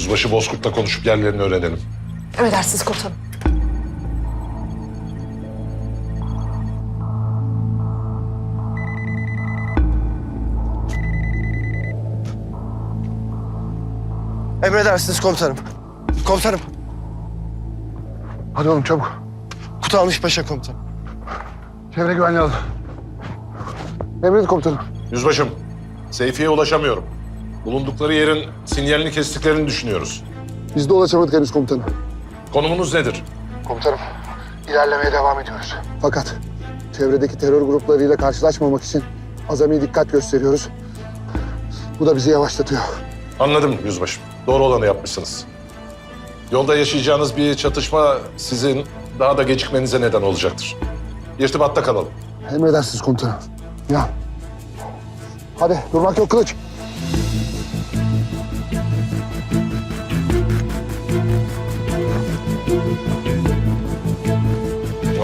Yüzbaşı Bozkurt'la konuşup yerlerini öğrenelim. Emredersiniz komutanım. Emredersiniz komutanım. Komutanım, Hadi oğlum çabuk. kutu almış paşa komutanım. Çevre güvenliği alın. Emredin komutanım. Yüzbaşım, Seyfi'ye ulaşamıyorum. Bulundukları yerin sinyalini kestiklerini düşünüyoruz. Biz de ulaşamadık henüz komutanım. Konumunuz nedir? Komutanım, ilerlemeye devam ediyoruz. Fakat çevredeki terör gruplarıyla karşılaşmamak için azami dikkat gösteriyoruz. Bu da bizi yavaşlatıyor. Anladım yüzbaşım. Doğru olanı yapmışsınız. Yolda yaşayacağınız bir çatışma sizin daha da gecikmenize neden olacaktır. İrtibatta kalalım. Emredersiniz komutanım. Ya. Hadi durmak yok kılıç.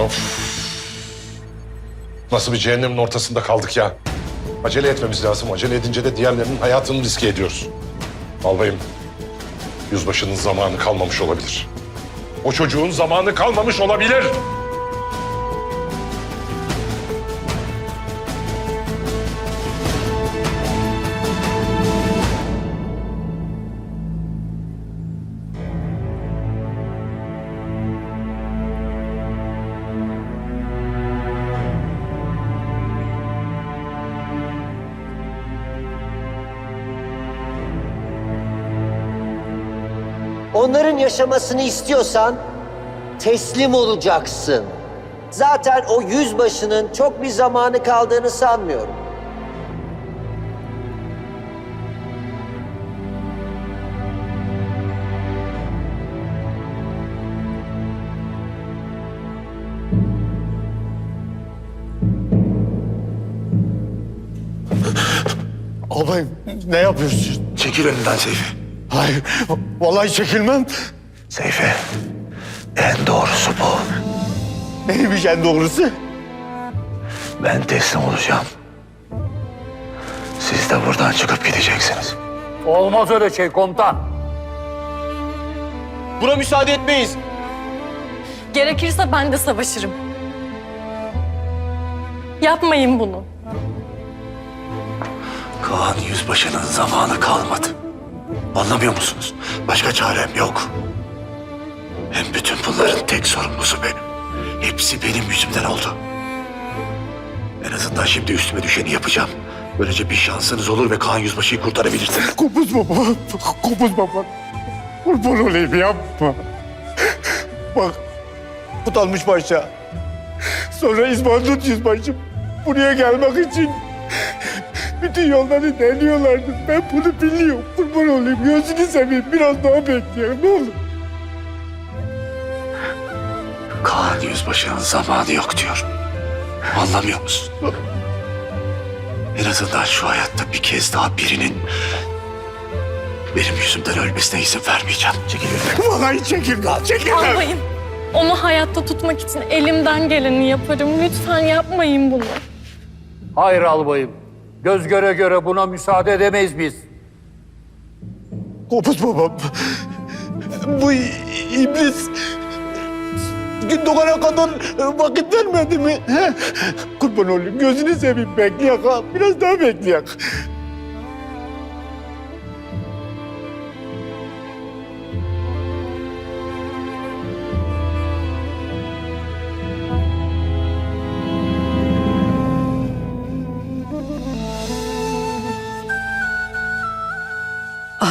Of. Nasıl bir cehennemin ortasında kaldık ya. Acele etmemiz lazım. Acele edince de diğerlerinin hayatını riske ediyoruz. Albayım, yüzbaşının zamanı kalmamış olabilir. O çocuğun zamanı kalmamış olabilir. Onların yaşamasını istiyorsan teslim olacaksın. Zaten o yüzbaşının çok bir zamanı kaldığını sanmıyorum. Albayım, ne yapıyorsun? Çekil önümden Seyfi. Hayır, vallahi çekilmem. Seyfi, en doğrusu bu. Neymiş en doğrusu? Ben teslim olacağım. Siz de buradan çıkıp gideceksiniz. Olmaz öyle şey komutan. Buna müsaade etmeyiz. Gerekirse ben de savaşırım. Yapmayın bunu. Kaan Yüzbaşı'nın zamanı kalmadı. Anlamıyor musunuz? Başka çarem yok. Hem bütün bunların tek sorumlusu benim. Hepsi benim yüzümden oldu. En azından şimdi üstüme düşeni yapacağım. Böylece bir şansınız olur ve Kaan Yüzbaşı'yı kurtarabilirsiniz. Kopuz baba, kopuz baba. Kurban olayım yapma. Bak, Kutalmış Paşa. Sonra İsmail Yüzbaşım buraya gelmek için bütün yolları deniyorlardı. Ben bunu biliyorum. Kurban olayım. Gözünü seveyim. Biraz daha bekleyelim. Ne olur. Kaan Yüzbaşı'nın zamanı yok diyor. Anlamıyor musun? En azından şu hayatta bir kez daha birinin benim yüzümden ölmesine izin vermeyeceğim. Çekil. Vallahi çekilmem. Çekilmem. Albayım. Onu hayatta tutmak için elimden geleni yaparım. Lütfen yapmayın bunu. Hayır albayım. Göz göre göre buna müsaade edemeyiz biz. Kopuz babam. Bu iblis gün doğana kadar vakit vermedi mi? He? Kurban olayım gözünü seveyim bekleyek ha. Biraz daha bekleyek.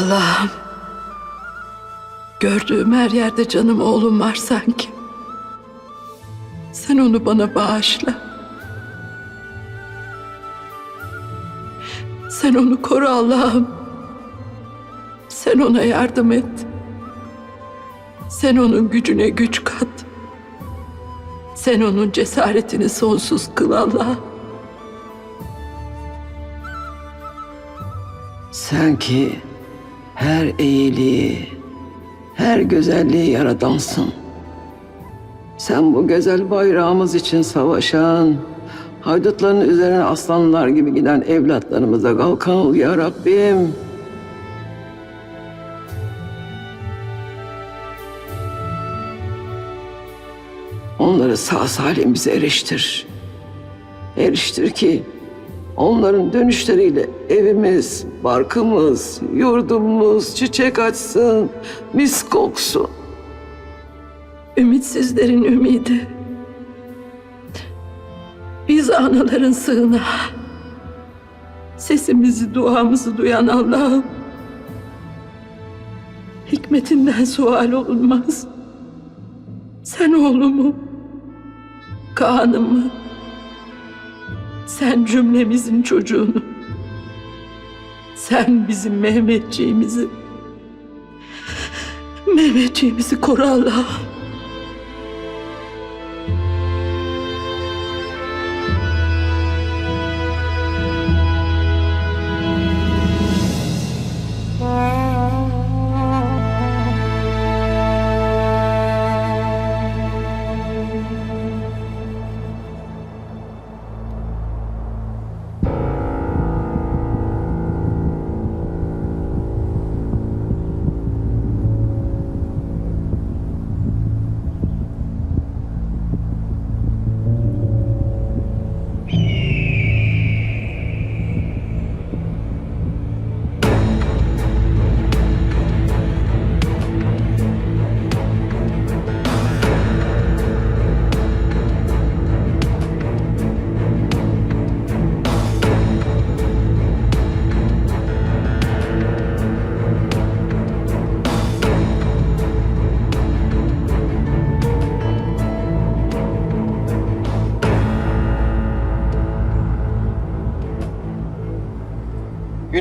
Allah'ım. Gördüğüm her yerde canım oğlum var sanki. Sen onu bana bağışla. Sen onu koru Allah'ım. Sen ona yardım et. Sen onun gücüne güç kat. Sen onun cesaretini sonsuz kıl Allah'ım. Sen ki her iyiliği, her güzelliği yaradansın. Sen bu güzel bayrağımız için savaşan, haydutların üzerine aslanlar gibi giden evlatlarımıza kalkan ol ya Rabbim. Onları sağ salim bize eriştir. Eriştir ki onların dönüşleriyle evimiz, barkımız, yurdumuz çiçek açsın, mis koksun. Ümitsizlerin ümidi. Biz anaların sığınağı. Sesimizi, duamızı duyan Allah'ım. Hikmetinden sual olunmaz. Sen oğlumu, Kaan'ımı, sen cümlemizin çocuğunu, sen bizim Mehmetçiğimizi, Mehmetçiğimizi koru Allah'ım.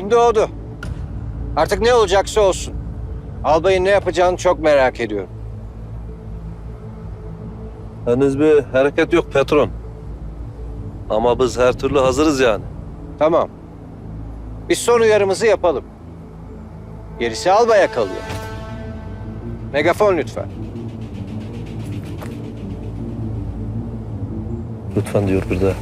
Gün doğdu. Artık ne olacaksa olsun. Albayın ne yapacağını çok merak ediyorum. Henüz bir hareket yok patron. Ama biz her türlü hazırız yani. Tamam. Biz son uyarımızı yapalım. Gerisi albaya kalıyor. Megafon lütfen. Lütfen diyor bir de.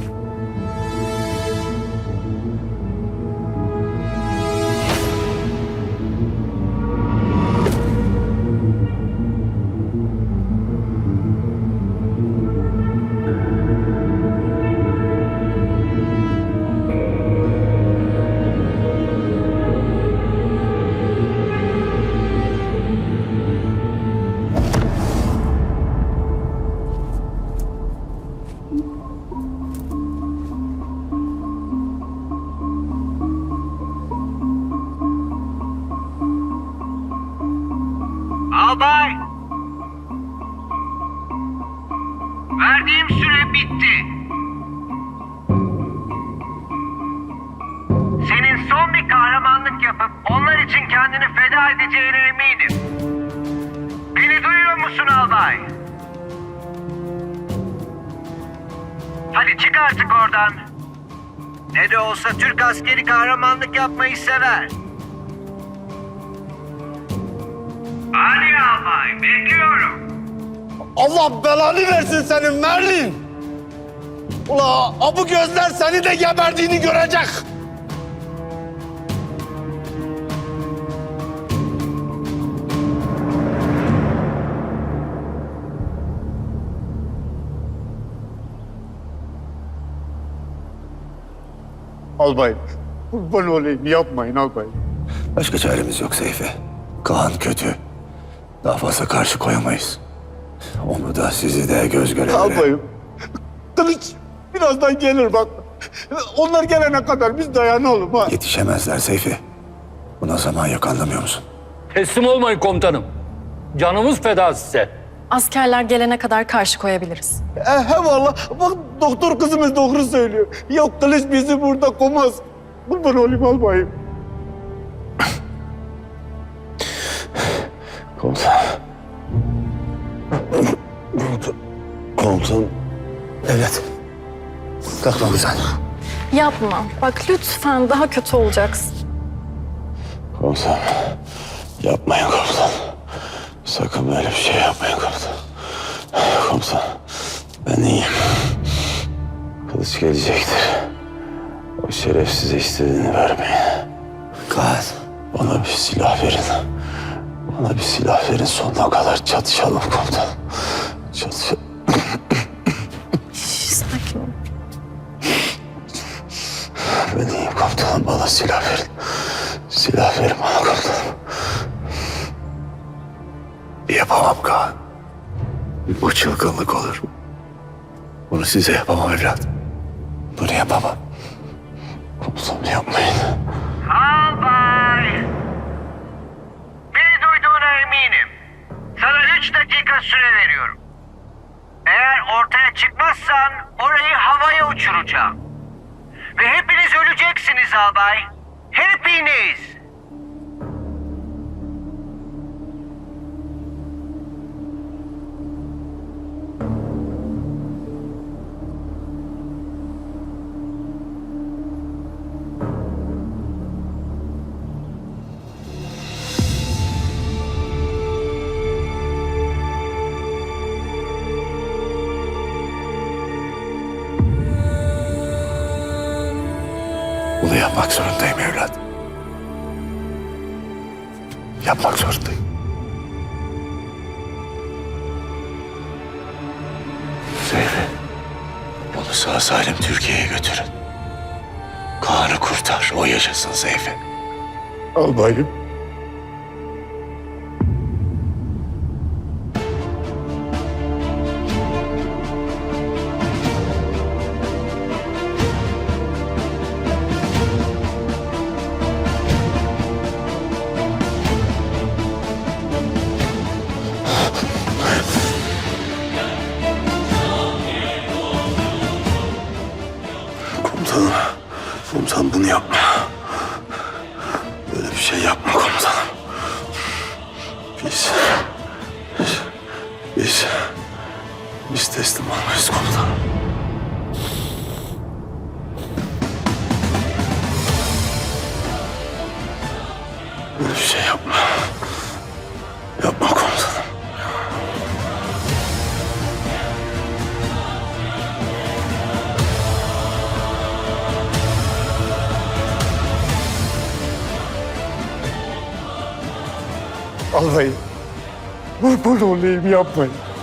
Yapmayı sever. Hadi albay, bekliyorum. Allah belanı versin senin Merlin. Ula bu gözler seni de geberdiğini görecek. Albayım, kurban olayım yapmayın albayım. Başka çaremiz yok Seyfi. Kaan kötü. Daha fazla karşı koyamayız. Onu da sizi de göz göre göre. Albayım, kılıç birazdan gelir bak. Onlar gelene kadar biz dayanalım ha. Yetişemezler Seyfi. Buna zaman yok anlamıyor musun? Teslim olmayın komutanım. Canımız feda size. Askerler gelene kadar karşı koyabiliriz. E, he valla bak doktor kızımız doğru söylüyor. Yok kılıç bizi burada komaz. Kurban olayım albayım. Komutan. Komutan. Evlat. Kalk lan sen. Yapma. Bak lütfen daha kötü olacaksın. Komutan. Yapmayın komutan. Sakın böyle bir şey yapmayın komutan. Komutan. Ben iyiyim. Kılıç gelecektir. O şerefsize istediğini vermeyin. Kaan. Bana bir silah verin. Bana bir silah verin sonuna kadar çatışalım komutan. Çatışalım. Sakin ol. Ben iyiyim komutanım bana silah verin. Silah verin bana komutanım. Yapamam Kaan. Bu çılgınlık olur. Bunu size yapamam evlat. Bunu yapamam. Komutanım yapmayın. Albay! Beni duyduğuna eminim. Sana üç dakika süre veriyorum. Eğer ortaya çıkmazsan orayı havaya uçuracağım. Ve hepiniz öleceksiniz albay. Hepiniz. Yapmak zorundayım evlat. Yapmak zorundayım. Seyfi, bunu sağ salim Türkiye'ye götürün. Kaan'ı kurtar, o yaşasın Seyfi. Albayım. Kurban olayım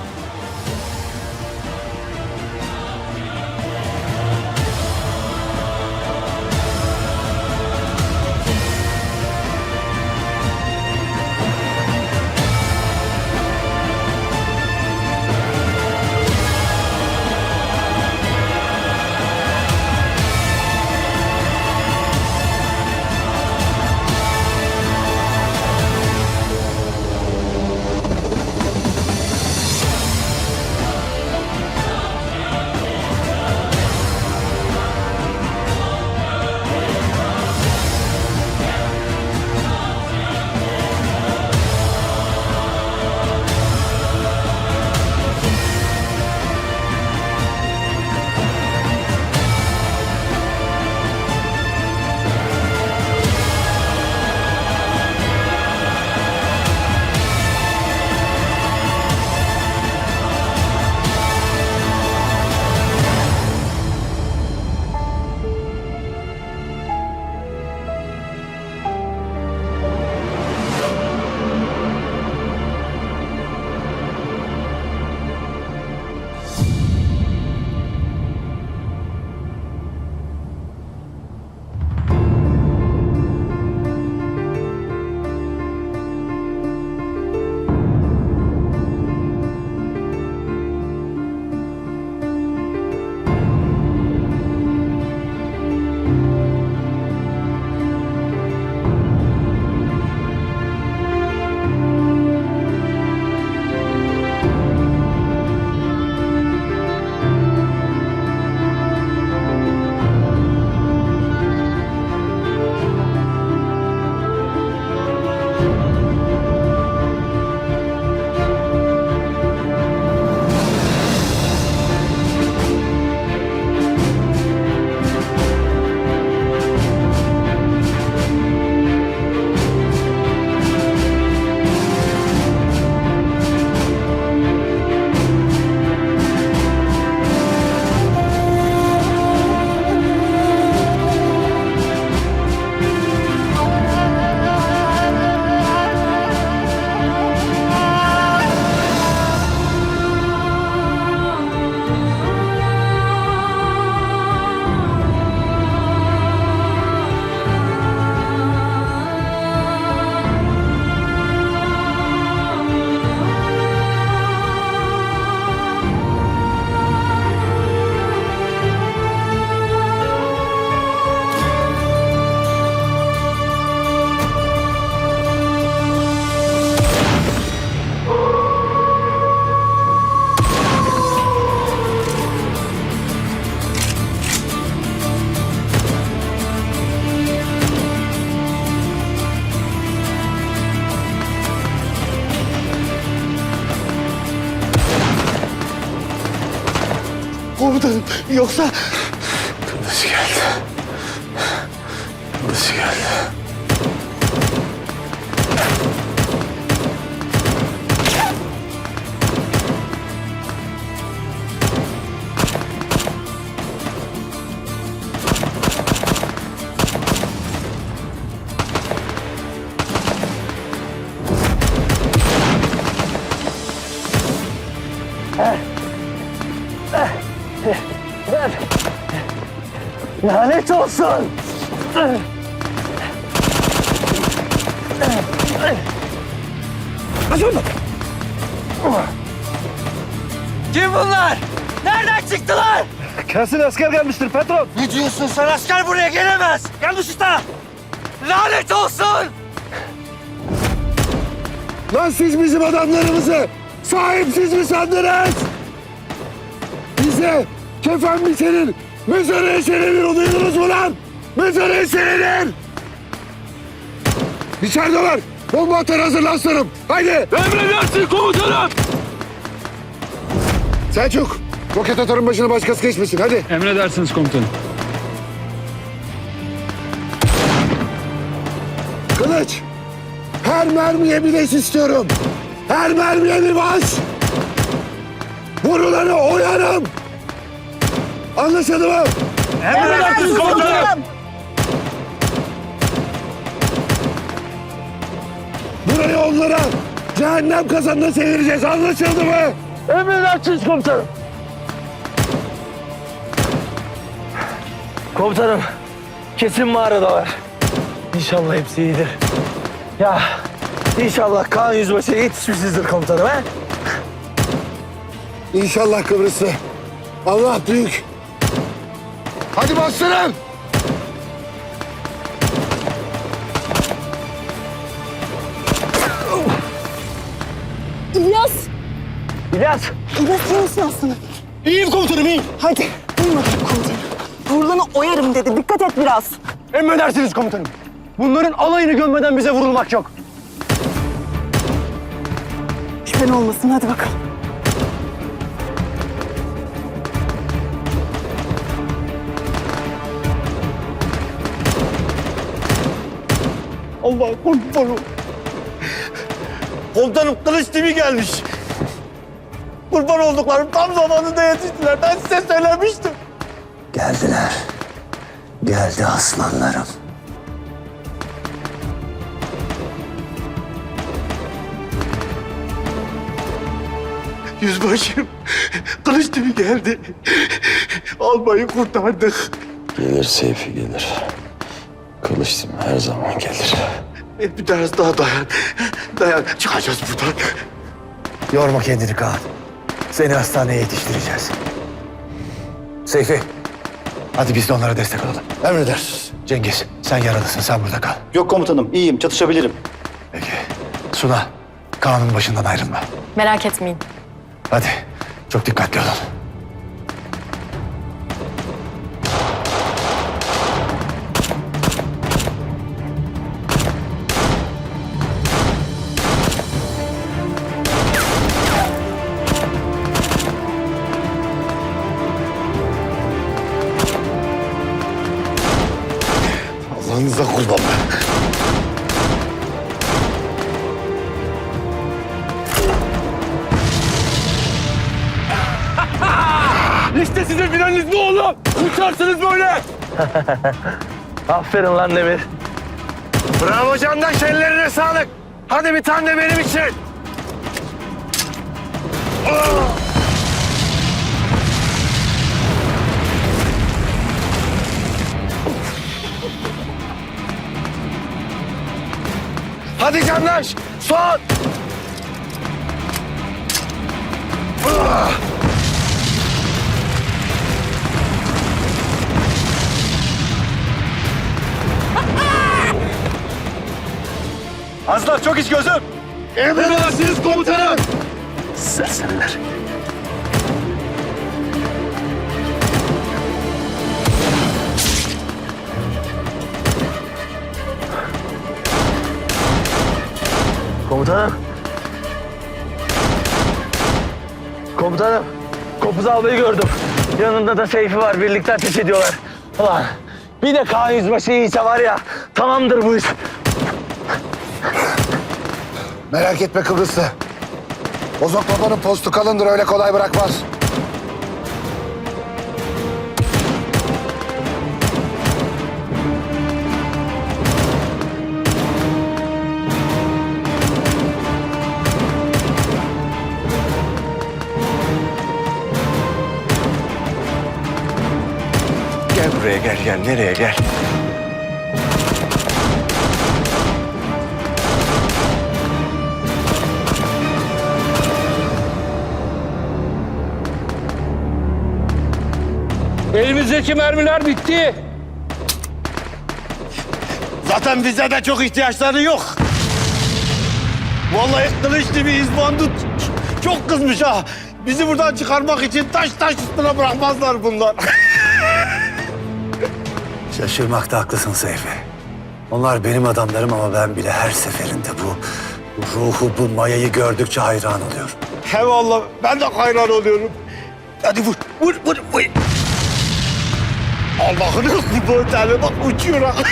yapmayın. Yoksa Kılıç geldi. Kılıç geldi. Lanet olsun. Kim bunlar? Nereden çıktılar? Kesin asker gelmiştir patron. Ne diyorsun sen? Asker buraya gelemez. Yanlış usta. Lanet olsun. Lan siz bizim adamlarımızı sahipsiz mi sandınız? Bize kefen mi senin? Mezarı eşelenir duydunuz mu lan? Mezarı eşelenir! İçerideler. Bomba atar hazırla aslanım. Haydi. Emredersin komutanım. Selçuk. Roket atarın başına başkası geçmesin. Hadi. Emredersiniz komutanım. Kılıç. Her mermiye bir leş istiyorum. Her mermiye bir baş. Vurulanı oyarım. Anlaşıldı mı? Emredersiniz komutanım. Burayı onlara cehennem kazanına çevireceğiz. Anlaşıldı mı? Emredersiniz komutanım. Komutanım, kesin mağaradalar. İnşallah hepsi iyidir. Ya, inşallah Kaan Yüzbaşı'ya yetişmişizdir komutanım he? İnşallah Kıbrıs'ı. Allah büyük. Hadi bastırın. İlyas! İlyas, İlyas iyi misin aslanım? İyiyim komutanım iyiyim. Hadi duymadım komutanım. Vurulanı oyarım dedi. Dikkat et biraz. Emredersiniz komutanım. Bunların alayını gömmeden bize vurulmak yok. Şüphen olmasın hadi bakalım. Allah kurbanım. Komutanım kılıç tipi gelmiş. Kurban olduklarım tam zamanında yetiştiler. Ben size söylemiştim. Geldiler. Geldi aslanlarım. Yüzbaşım, kılıç tipi geldi. Albayı kurtardık. Gelir Seyfi gelir. Kılıç her zaman gelir. Bir biraz daha dayan. Dayan. Çıkacağız buradan. Yorma kendini Kaan. Seni hastaneye yetiştireceğiz. Seyfi. Hadi biz de onlara destek olalım. Emredersiniz. Cengiz sen yaralısın sen burada kal. Yok komutanım, iyiyim. Çatışabilirim. Peki. Suna Kaan'ın başından ayrılma. Merak etmeyin. Hadi çok dikkatli olun. İşte sizin finaliniz bu oğlum. Uçarsınız böyle. Aferin lan Demir. Bravo Candaş, ellerine sağlık. Hadi bir tane de benim için. Hadi Candaş, son. Aslan çok iç gözüm. Emredersiniz komutanım. Serseriler. Komutanım. Komutanım. Kopuz albayı gördüm. Yanında da Seyfi var. Birlikte ateş ediyorlar. Ulan bir de Kaan Yüzbaşı iyiyse var ya tamamdır bu iş. Merak etme Kıbrıslı. Bozok babanın postu kalındır öyle kolay bırakmaz. Buraya gel gel. Nereye gel? Elimizdeki mermiler bitti. Zaten bize de çok ihtiyaçları yok. Vallahi kılıçlı bir izbandut çok kızmış ha. Bizi buradan çıkarmak için taş taş üstüne bırakmazlar bunlar. Şaşırmakta haklısın Seyfi. Onlar benim adamlarım ama ben bile her seferinde bu, bu ruhu, bu mayayı gördükçe hayran oluyorum. He vallahi ben de hayran oluyorum. Hadi vur, vur, vur, vur. Allah'ını kurban tane bak uçuyor ha.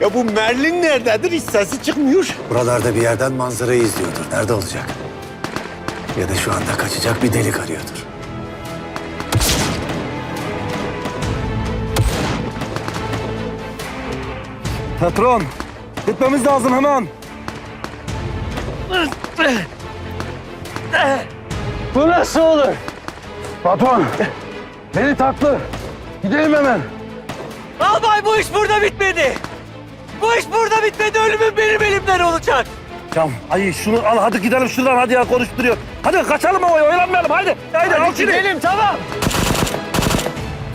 ya bu Merlin nerededir hiç sesi çıkmıyor. Buralarda bir yerden manzarayı izliyordur. Nerede olacak? Ya da şu anda kaçacak bir delik arıyordur. Patron gitmemiz lazım hemen. Bu nasıl olur? Patron beni taklı. Gidelim hemen. Albay bu iş burada bitmedi. Bu iş burada bitmedi. Ölümün benim elimden olacak. Tamam. Ay şunu al hadi gidelim şuradan hadi ya konuşturuyor. Hadi kaçalım ama oyalanmayalım haydi. Haydi, al şunu. gidelim tamam.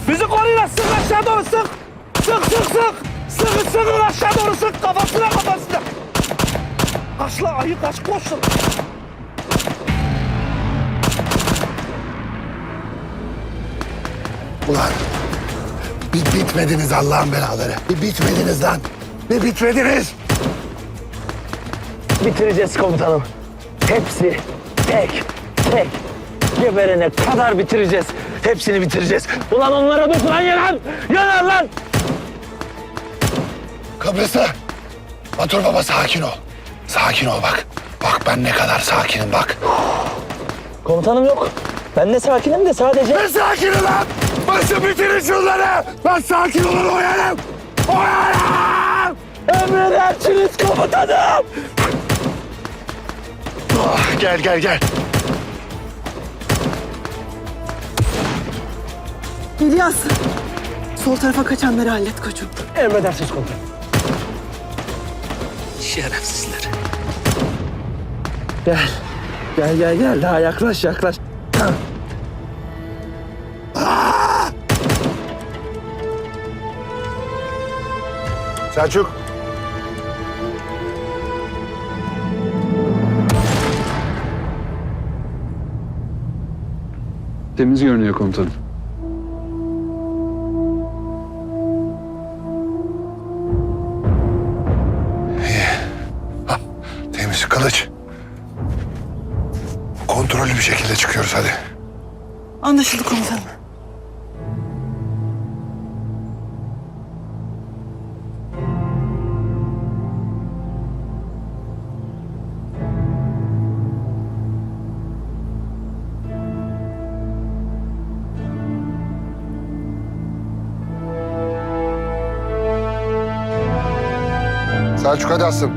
Bizi koruyun sık aşağı doğru sık. Sık sık sık. Sıkın sıkın aşağı doğru sık kafasına kafasına. Kaç la ayı kaç koşsun. Ulan bir bitmediniz Allah'ın belaları. Bir bitmediniz lan. Bir bitmediniz. Bitireceğiz komutanım. Hepsi tek tek. Geberene kadar bitireceğiz. Hepsini bitireceğiz. Ulan onlara dokunan yanar. Yanar lan. Kıbrıslı. Batur baba sakin ol. Sakin ol bak. Bak ben ne kadar sakinim bak. Komutanım yok. Ben de sakinim de sadece... Ben sakinim lan. Başı bitirin şunları. Ben sakin olun oyanım. Oyanım. Emredersiniz komutanım. Ah, gel gel gel. İlyas. Sol tarafa kaçanları hallet koçum. Emredersiniz komutanım. Şerefsizler. Gel. Gel gel gel. Daha yaklaş yaklaş. Selçuk. Temiz görünüyor komutanım. Kılıç. Kontrollü bir şekilde çıkıyoruz hadi. Anlaşıldı komutanım. Selçuk hadi asım.